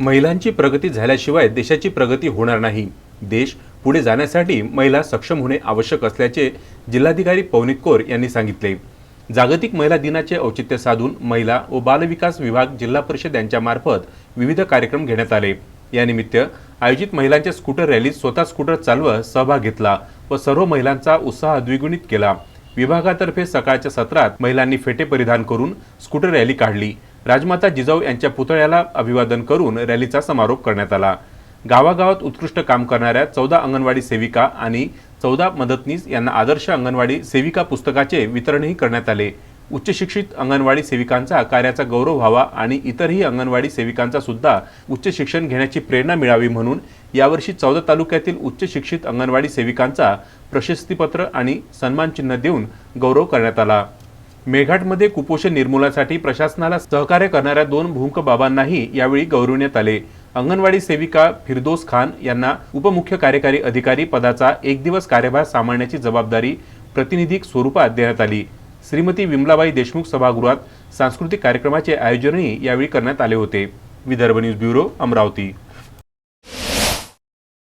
महिलांची प्रगती झाल्याशिवाय देशाची प्रगती होणार नाही. देश पुढे जाण्यासाठी महिला सक्षम होणे आवश्यक असल्याचे जिल्हाधिकारी पवनीत कौर यांनी सांगितले. जागतिक महिला दिनाचे औचित्य साधून महिला व बालविकास विभाग जिल्हा परिषद यांच्यामार्फत विविध कार्यक्रम घेण्यात आले. यानिमित्त आयोजित महिलांच्या स्कूटर रॅलीत स्वतः स्कूटर चालवत सहभाग घेतला व सर्व महिलांचा उत्साह द्विगुणित केला. विभागातर्फे सकाळच्या सत्रात महिलांनी फेटे परिधान करून स्कूटर रॅली काढली. राजमाता जिजाऊ यांच्या पुतळ्याला अभिवादन करून रॅलीचा समारोप करण्यात आला. गावागावात उत्कृष्ट काम करणाऱ्या चौदा अंगणवाडी सेविका आणि चौदा मदतनीस यांना आदर्श अंगणवाडी सेविका पुस्तकाचे वितरणही करण्यात आले. उच्चशिक्षित अंगणवाडी सेविकांचा कार्याचा गौरव व्हावा आणि इतरही अंगणवाडी सेविकांचा सुद्धा उच्च शिक्षण घेण्याची प्रेरणा मिळावी म्हणून यावर्षी चौदा तालुक्यातील उच्च शिक्षित अंगणवाडी सेविकांचा प्रशस्तीपत्र आणि सन्मानचिन्ह देऊन गौरव करण्यात आला. मेघाटमध्ये कुपोषण निर्मूलनासाठी प्रशासनाला सहकार्य करणाऱ्या दोन भूंक बाबांनाही यावेळी गौरवण्यात आले. अंगणवाडी सेविका फिरदोस खान यांना उपमुख्य कार्यकारी अधिकारी पदाचा एक दिवस कार्यभार सांभाळण्याची जबाबदारी प्रतिनिधिक स्वरूपात देण्यात आली. श्रीमती विमलाबाई देशमुख सभागृहात सांस्कृतिक कार्यक्रमाचे आयोजनही यावेळी करण्यात आले होते. Vidarbha news bureau Amravati.